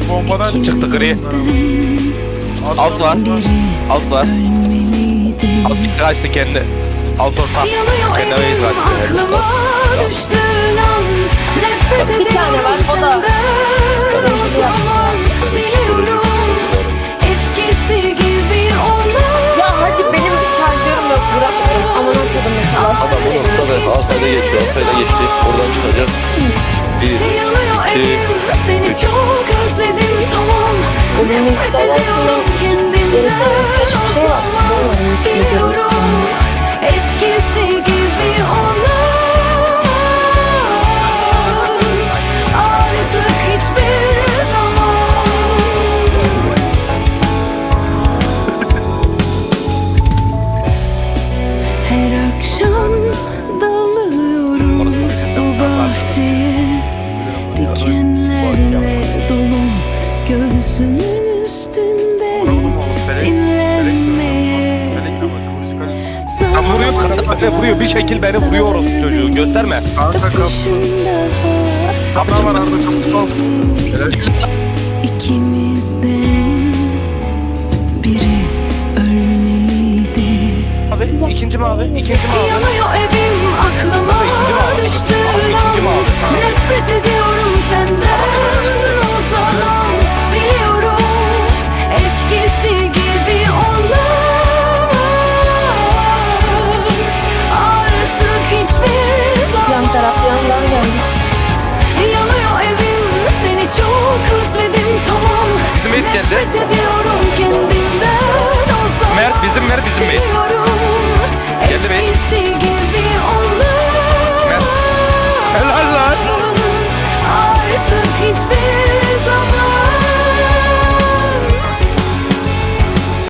Bombadan bombadan Çıktı gri. Alt var. Alt var. Alt gitti kaçtı kendi. Alt orta. Düştüğün an Nefret Bir tane var, o da- Ya hadi benim bir şarjörüm yok bırakmayın. Aman okudum mesela. Adam onu offside, offside'e geçiyor. Offside'e geçti. Oradan çıkacak. Çok özledim tamam. Nefret ediyorum kendimden. O zaman biliyorum Eskisi gibi olamaz. Artık hiçbir zaman. Her akşam dalıyorum o bahçeye göğsünün üstünde Dinlenmeye Tam vuruyor kanka vuruyor bir şekil beni vuruyor orospu çocuğu gösterme. Kanka kapı. Kapı var arada kapı sol. İkimizden biri ölmeliydi Abi ikinci mi abi? İkinci mi abi? Yanıyor evim aklıma ikinci mi Abi tamam